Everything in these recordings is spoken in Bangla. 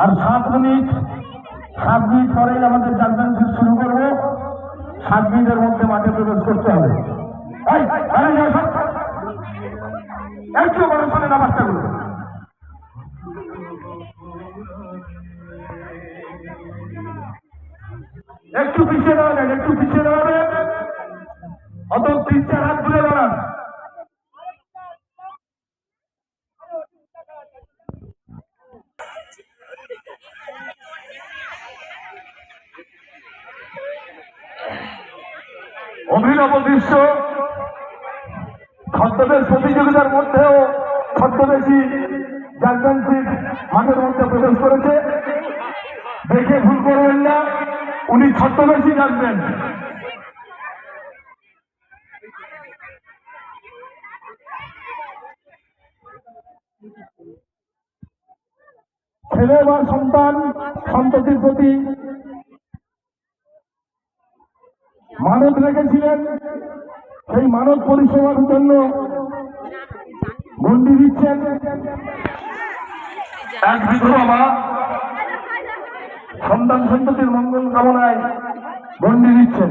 আর সাত মিনিট সাত মিনিট পরেই আমাদের চ্যাম্পিয়নশিপ শুরু করব। সাত মিনিটের মধ্যে মাঠে প্রবেশ করতে হবে। একটু শোনে না বাচ্চাগুলো। একটু পিছিয়ে পিছিয়ে দাঁড়াবেন। অত তিন চার হাত দূরে দাঁড়ান। অভিনব দৃশ্য। ছদ্মবেশ প্রতিযোগিতার মধ্যেও ছদ্মবেশী চ্যাম্পিয়নশিপ মাঠের মধ্যে প্রবেশ করেছে। দেখে ভুল করবেন না, উনি ছদ্মবেশী জানবেন। ছেলে বা সন্তান, সন্ততির প্রতি মানত রেখেছিলেন। সেই মানব পরিষেবার জন্য গন্ডি দিচ্ছেন। এক বিধবা সন্তান সন্ততির মঙ্গল কামনায় গন্ডি দিচ্ছেন।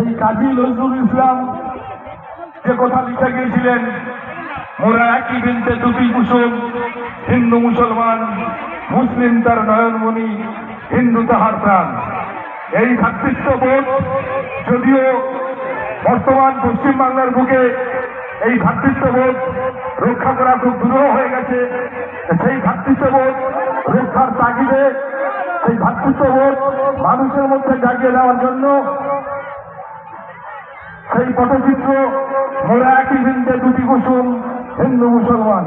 সেই কাজী নজরুল ইসলাম যে কথা লিখে গিয়েছিলেন, মোরা একই বিনতে দুটি কুসুম হিন্দু মুসলমান, মুসলিম তার নয়নমণি, হিন্দু তাহার প্রাণ। এই ভ্রাতৃত্ববোধ যদিও বর্তমান পশ্চিমবাংলার বুকে এই ভ্রাতৃত্ববোধ রক্ষা করা খুব দূর হয়ে গেছে, সেই ভ্রাতৃত্ববোধ রক্ষার তাগিদে, সেই ভ্রাতৃত্ববোধ মানুষের মধ্যে জাগিয়ে দেওয়ার জন্য সেই পটচিত্র মোরা একই বিন্দে দুটি কুসুম হিন্দু মুসলমান।